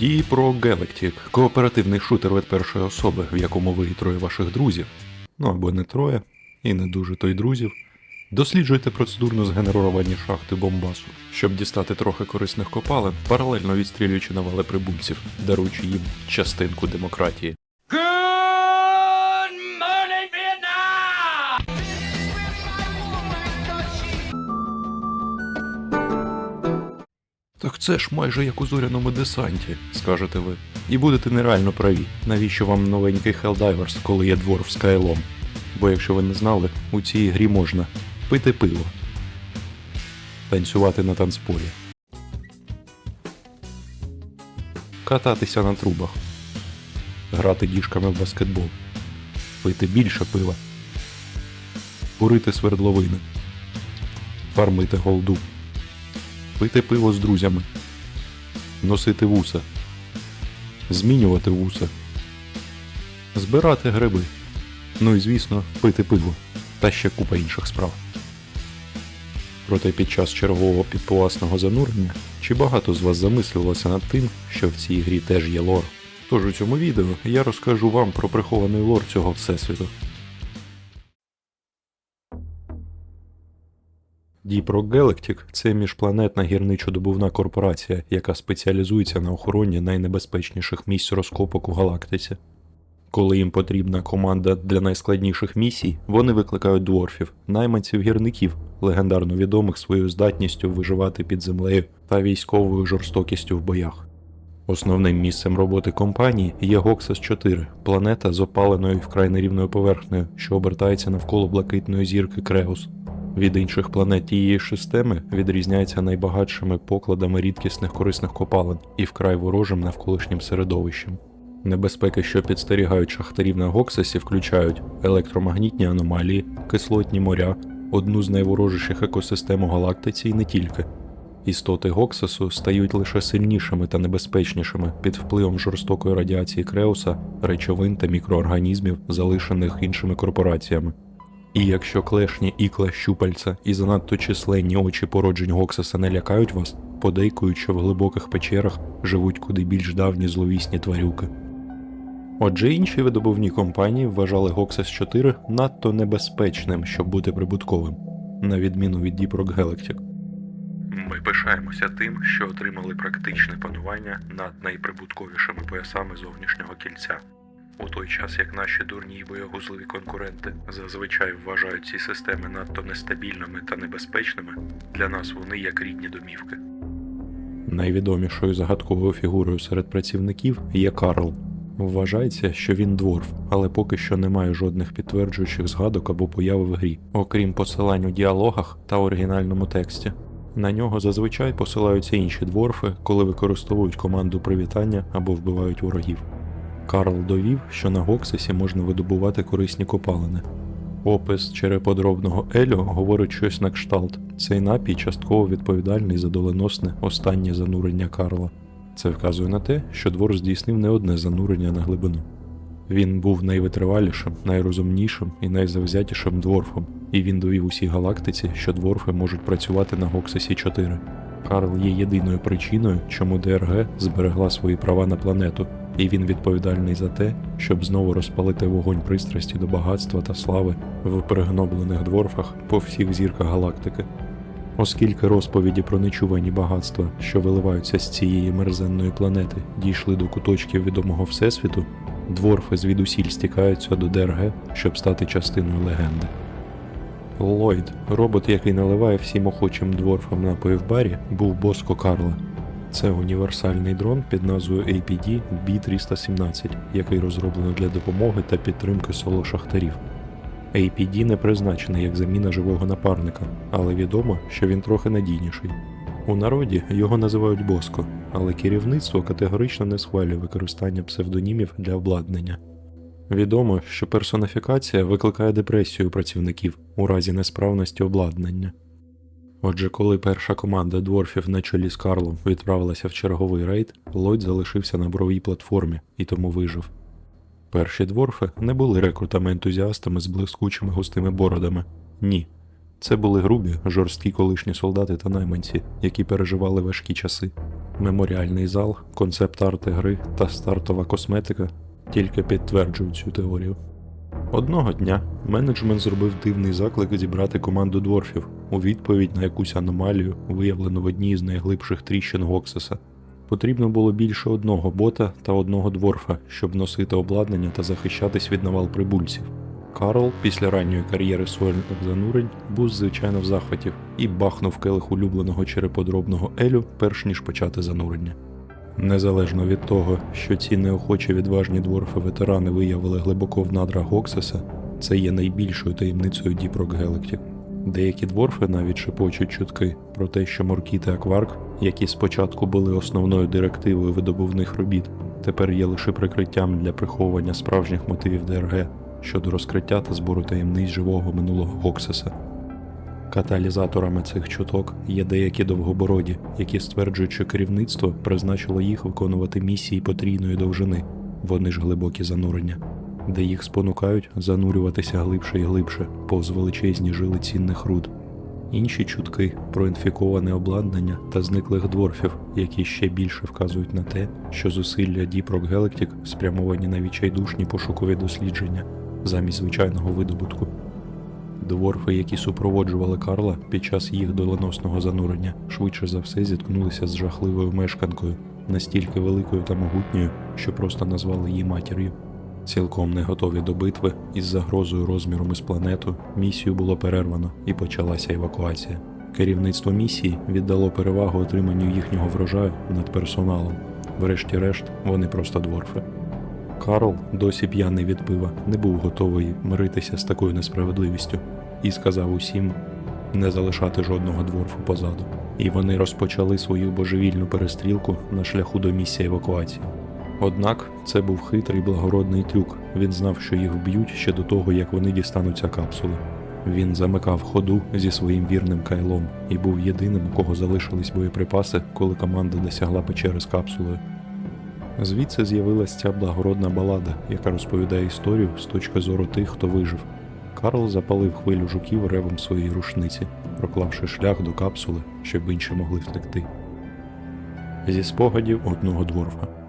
Дії про Galactic – кооперативний шутер від першої особи, в якому ви і троє ваших друзів, ну або не троє, і не дуже то й друзів. Досліджуйте процедурно згенеровані шахти Бомбасу, щоб дістати трохи корисних копалин, паралельно відстрілюючи навали прибульців, даруючи їм частинку демократії. Так це ж майже як у зоряному десанті, скажете ви. І будете нереально праві. Навіщо вам новенький Helldivers, коли є двор в Скайлом? Бо якщо ви не знали, у цій грі можна пити пиво, танцювати на танцполі, кататися на трубах, грати діжками в баскетбол, пити більше пива, курити свердловини, фармити голду пити пиво з друзями, носити вуса, змінювати вуса, збирати гриби. Ну і звісно, пити пиво та ще купа інших справ. Проте під час чергового підпивасного занурення чи багато з вас замислювалося над тим, що в цій грі теж є лор. Тож у цьому відео я розкажу вам про прихований лор цього всесвіту. Rock Galactic – це міжпланетна гірничодобувна корпорація, яка спеціалізується на охороні найнебезпечніших місць розкопок у галактиці. Коли їм потрібна команда для найскладніших місій, вони викликають дворфів, найманців гірників, легендарно відомих своєю здатністю виживати під землею та військовою жорстокістю в боях. Основним місцем роботи компанії є Гоксас 4 планета з опаленою вкрай нерівною поверхнею, що обертається навколо блакитної зірки Креус. Від інших планет тієї системи відрізняється найбагатшими покладами рідкісних корисних копалин і вкрай ворожим навколишнім середовищем. Небезпеки, що підстерігають шахтарів на Гоксасі, включають електромагнітні аномалії, кислотні моря, одну з найворожіших екосистем у галактиці і не тільки. Істоти Гоксасу стають лише сильнішими та небезпечнішими під впливом жорстокої радіації Креуса, речовин та мікроорганізмів, залишених іншими корпораціями. І якщо клешні ікла щупальця і занадто численні очі породжень Гоксаса не лякають вас, подейкують, що в глибоких печерах живуть куди більш давні зловісні тварюки. Отже, інші видобувні компанії вважали Гоксас 4 надто небезпечним, щоб бути прибутковим, на відміну від Deep Rock. Ми пишаємося тим, що отримали практичне панування над найприбутковішими поясами зовнішнього кільця. У той час як наші дурні й боягузливі конкуренти зазвичай вважають ці системи надто нестабільними та небезпечними, для нас вони як рідні домівки. Найвідомішою загадковою фігурою серед працівників є Карл. Вважається, що він дворф, але поки що немає жодних підтверджуючих згадок або появи в грі, окрім посилань у діалогах та оригінальному тексті. На нього зазвичай посилаються інші дворфи, коли використовують команду привітання або вбивають ворогів. Карл довів, що на Гоксисі можна видобувати корисні копалини. Опис череподробного Елю говорить щось на кшталт. Цей напій частково відповідальний за доленосне останнє занурення Карла. Це вказує на те, що двор здійснив не одне занурення на глибину. Він був найвитривалішим, найрозумнішим і найзавзятішим дворфом, і він довів усій галактиці, що дворфи можуть працювати на Гоксисі 4. Карл є єдиною причиною, чому ДРГ зберегла свої права на планету, і він відповідальний за те, щоб знову розпалити вогонь пристрасті до багатства та слави в перегноблених дворфах по всіх зірках галактики. Оскільки розповіді про нечувані багатства, що виливаються з цієї мерзенної планети, дійшли до куточків відомого всесвіту, дворфи звідусіль стікаються до ДРГ, щоб стати частиною легенди. Ллойд, робот, який наливає всім охочим дворфам напої в барі, був Боско Карла. Це універсальний дрон під назвою APD B317, який розроблено для допомоги та підтримки соло-шахтарів. APD не призначений як заміна живого напарника, але відомо, що він трохи надійніший. У народі його називають Боско, але керівництво категорично не схвалює використання псевдонімів для обладнання. Відомо, що персоніфікація викликає депресію працівників у разі несправності обладнання. Отже, коли перша команда дворфів на чолі з Карлом відправилася в черговий рейд, Ллойд залишився на бровій платформі і тому вижив. Перші дворфи не були рекрутами ентузіастами з блискучими густими бородами. Ні. Це були грубі, жорсткі колишні солдати та найманці, які переживали важкі часи. Меморіальний зал, концепт-арти гри та стартова косметика тільки підтверджують цю теорію. Одного дня менеджмент зробив дивний заклик зібрати команду дворфів у відповідь на якусь аномалію, виявлену в одній з найглибших тріщин Гоксеса. Потрібно було більше одного бота та одного дворфа, щоб носити обладнання та захищатись від навал прибульців. Карл після ранньої кар'єри сольних занурень був звичайно в захваті і бахнув келих улюбленого череподробного Елю, перш ніж почати занурення. Незалежно від того, що ці неохочі відважні дворфи-ветерани виявили глибоко в надрах Гоксеса, це є найбільшою таємницею Rock Galactic. Деякі дворфи навіть шепочуть чутки про те, що Моркі та Акварк, які спочатку були основною директивою видобувних робіт, тепер є лише прикриттям для приховування справжніх мотивів ДРГ щодо розкриття та збору таємниць живого минулого Гоксеса. Каталізаторами цих чуток є деякі довгобороді, які стверджують, що керівництво призначило їх виконувати місії потрійної довжини, вони ж глибокі занурення, де їх спонукають занурюватися глибше і глибше, повз величезні жили цінних руд. Інші чутки про інфіковане обладнання та зниклих дворфів, які ще більше вказують на те, що зусилля Rock Galactic спрямовані на відчайдушні пошукові дослідження замість звичайного видобутку. Дворфи, які супроводжували Карла під час їх доленосного занурення, швидше за все зіткнулися з жахливою мешканкою, настільки великою та могутньою, що просто назвали її матір'ю. Цілком не готові до битви із загрозою розміром із планету, місію було перервано і почалася евакуація. Керівництво місії віддало перевагу отриманню їхнього врожаю над персоналом. Врешті-решт, вони просто дворфи. Карл, досі п'яний від пива, не був готовий миритися з такою несправедливістю і сказав усім не залишати жодного дворфу позаду. І вони розпочали свою божевільну перестрілку на шляху до місця евакуації. Однак це був хитрий благородний трюк. Він знав, що їх вб'ють ще до того, як вони дістануться капсули. Він замикав ходу зі своїм вірним кайлом і був єдиним, у кого залишились боєприпаси, коли команда досягла печери з капсулою. Звідси з'явилася ця благородна балада, яка розповідає історію з точки зору тих, хто вижив. Карл запалив хвилю жуків ревом своєї рушниці, проклавши шлях до капсули, щоб інші могли втекти. Зі спогадів одного дворфа.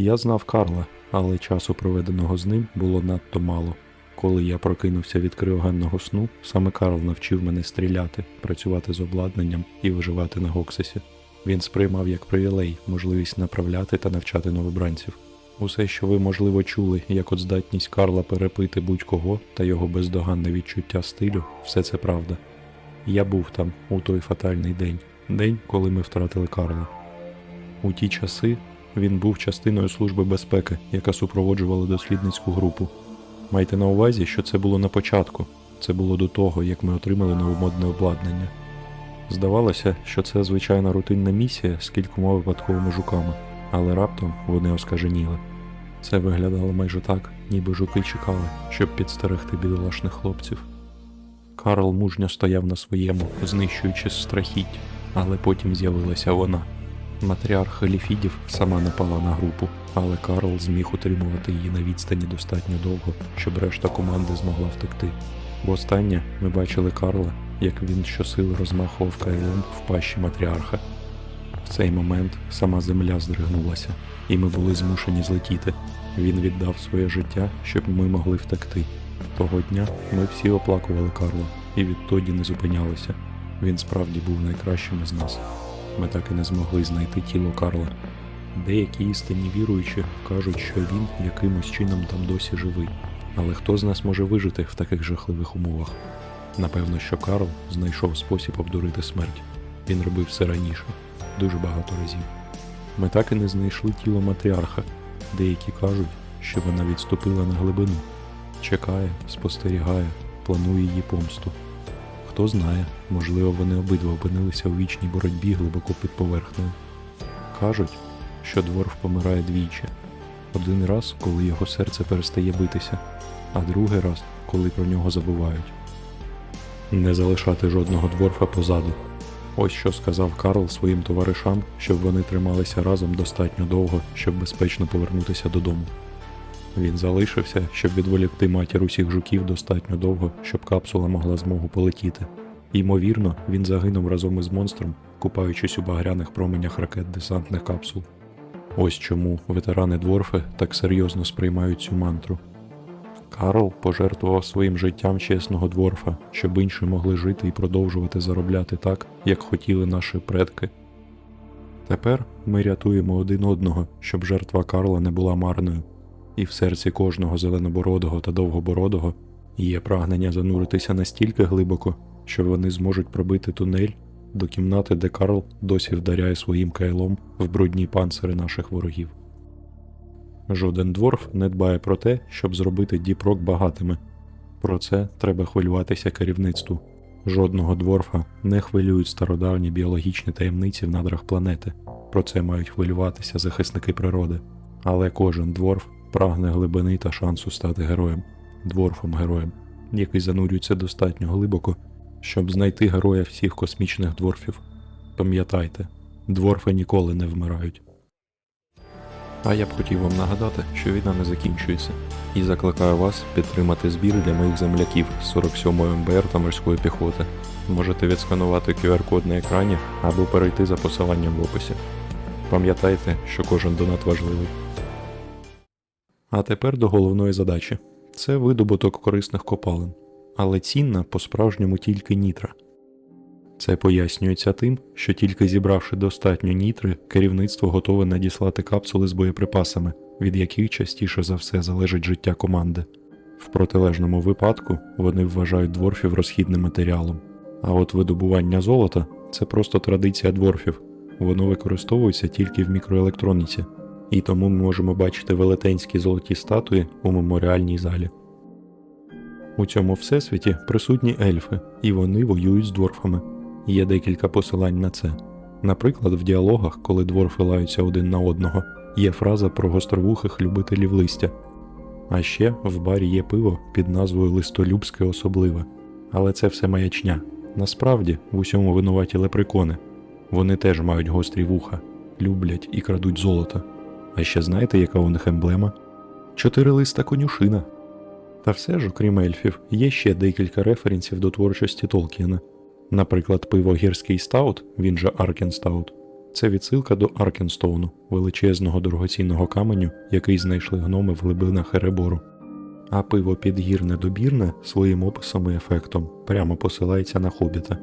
Я знав Карла, але часу, проведеного з ним, було надто мало. Коли я прокинувся від криогенного сну, саме Карл навчив мене стріляти, працювати з обладнанням і виживати на Гоксесі. Він сприймав як привілей можливість направляти та навчати новобранців. Усе, що ви, можливо, чули, як от здатність Карла перепити будь-кого та його бездоганне відчуття стилю, все це правда. Я був там у той фатальний день, день, коли ми втратили Карла. У ті часи він був частиною служби безпеки, яка супроводжувала дослідницьку групу. Майте на увазі, що це було на початку, це було до того, як ми отримали новомодне обладнання. Здавалося, що це звичайна рутинна місія з кількома випадковими жуками, але раптом вони оскаженіли. Це виглядало майже так, ніби жуки чекали, щоб підстерегти бідолашних хлопців. Карл мужньо стояв на своєму, знищуючи страхіть, але потім з'явилася вона. Матріарх Еліфідів сама напала на групу, але Карл зміг утримувати її на відстані достатньо довго, щоб решта команди змогла втекти. Востаннє ми бачили Карла, як він щосили розмахував кайлом в пащі матріарха. В цей момент сама земля здригнулася, і ми були змушені злетіти. Він віддав своє життя, щоб ми могли втекти. Того дня ми всі оплакували Карла і відтоді не зупинялися. Він справді був найкращим із нас. Ми так і не змогли знайти тіло Карла. Деякі істинні віруючі кажуть, що він якимось чином там досі живий. Але хто з нас може вижити в таких жахливих умовах? Напевно, що Карл знайшов спосіб обдурити смерть. Він робив все раніше, дуже багато разів. Ми так і не знайшли тіло матріарха. Деякі кажуть, що вона відступила на глибину, чекає, спостерігає, планує її помсту. Хто знає, можливо, вони обидва опинилися у вічній боротьбі глибоко під поверхнею. Кажуть, що дворф помирає двічі. Один раз, коли його серце перестає битися, а другий раз, коли про нього забувають. Не залишати жодного дворфа позаду. Ось що сказав Карл своїм товаришам, щоб вони трималися разом достатньо довго, щоб безпечно повернутися додому. Він залишився, щоб відволікти матір усіх жуків достатньо довго, щоб капсула могла змогу полетіти. Ймовірно, він загинув разом із монстром, купаючись у багряних променях ракет десантних капсул. Ось чому ветерани дворфи так серйозно сприймають цю мантру. Карл пожертвував своїм життям чесного дворфа, щоб інші могли жити і продовжувати заробляти так, як хотіли наші предки. Тепер ми рятуємо один одного, щоб жертва Карла не була марною, і в серці кожного зеленобородого та довгобородого є прагнення зануритися настільки глибоко, що вони зможуть пробити тунель до кімнати, де Карл досі вдаряє своїм кайлом в брудні панцири наших ворогів. Жоден дворф не дбає про те, щоб зробити діпрок багатими. Про це треба хвилюватися керівництву. Жодного дворфа не хвилюють стародавні біологічні таємниці в надрах планети. Про це мають хвилюватися захисники природи. Але кожен дворф прагне глибини та шансу стати героєм, дворфом-героєм, який занурюється достатньо глибоко, щоб знайти героя всіх космічних дворфів. Пам'ятайте, дворфи ніколи не вмирають. А я б хотів вам нагадати, що війна не закінчується, і закликаю вас підтримати збір для моїх земляків з 47-ї МБР та морської піхоти. Можете відсканувати QR-код на екрані або перейти за посиланням в описі. Пам'ятайте, що кожен донат важливий. А тепер до головної задачі: це видобуток корисних копалин, але цінна по-справжньому тільки нітра. Це пояснюється тим, що тільки зібравши достатньо нітри, керівництво готове надіслати капсули з боєприпасами, від яких частіше за все залежить життя команди. В протилежному випадку вони вважають дворфів розхідним матеріалом. А от видобування золота це просто традиція дворфів, воно використовується тільки в мікроелектроніці, і тому ми можемо бачити велетенські золоті статуї у меморіальній залі. У цьому всесвіті присутні ельфи, і вони воюють з дворфами. Є декілька посилань на це. Наприклад, в діалогах, коли дворфи лаються один на одного, є фраза про гостровухих любителів листя. А ще в барі є пиво під назвою Листолюбське особливе. Але це все маячня. Насправді, в усьому винуваті лепрекони. Вони теж мають гострі вуха, люблять і крадуть золото. А ще знаєте, яка у них емблема? Чотирилиста конюшина. Та все ж, окрім ельфів, є ще декілька референсів до творчості Толкіна. Наприклад, пиво гірський стаут, він же Аркенстаут, це відсилка до Аркенстоуну, величезного дорогоцінного каменю, який знайшли гноми в глибинах Еребору. А пиво підгірне добірне своїм описом і ефектом прямо посилається на хобіта.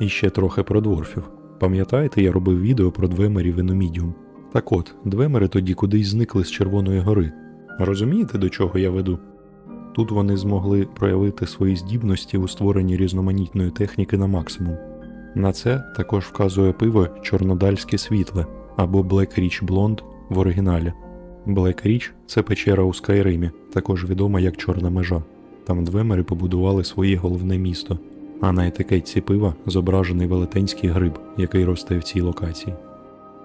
І ще трохи про дворфів. Пам'ятаєте, я робив відео про двемерів і Нумідіум? Так от, двемери тоді кудись зникли з Червоної гори. Розумієте, до чого я веду? Тут вони змогли проявити свої здібності у створенні різноманітної техніки на максимум. На це також вказує пиво Чорнодальське світле або Black Ridge Blonde в оригіналі. Black Ridge – це печера у Скайримі, також відома як Чорна межа. Там двемери побудували своє головне місто, а на етикетці пива зображений велетенський гриб, який росте в цій локації.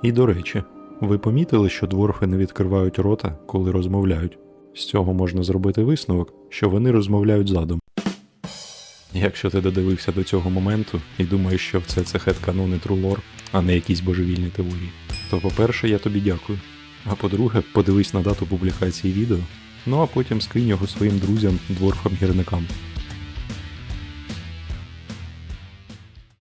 І до речі, ви помітили, що дворфи не відкривають рота, коли розмовляють? З цього можна зробити висновок, що вони розмовляють задом. Якщо ти додивився до цього моменту і думаєш, що це це хет канони True а не якісь божевільні теорії, то по-перше, я тобі дякую. А по-друге, подивись на дату публікації відео, ну а потім скинь його своїм друзям, дворфам-гірникам.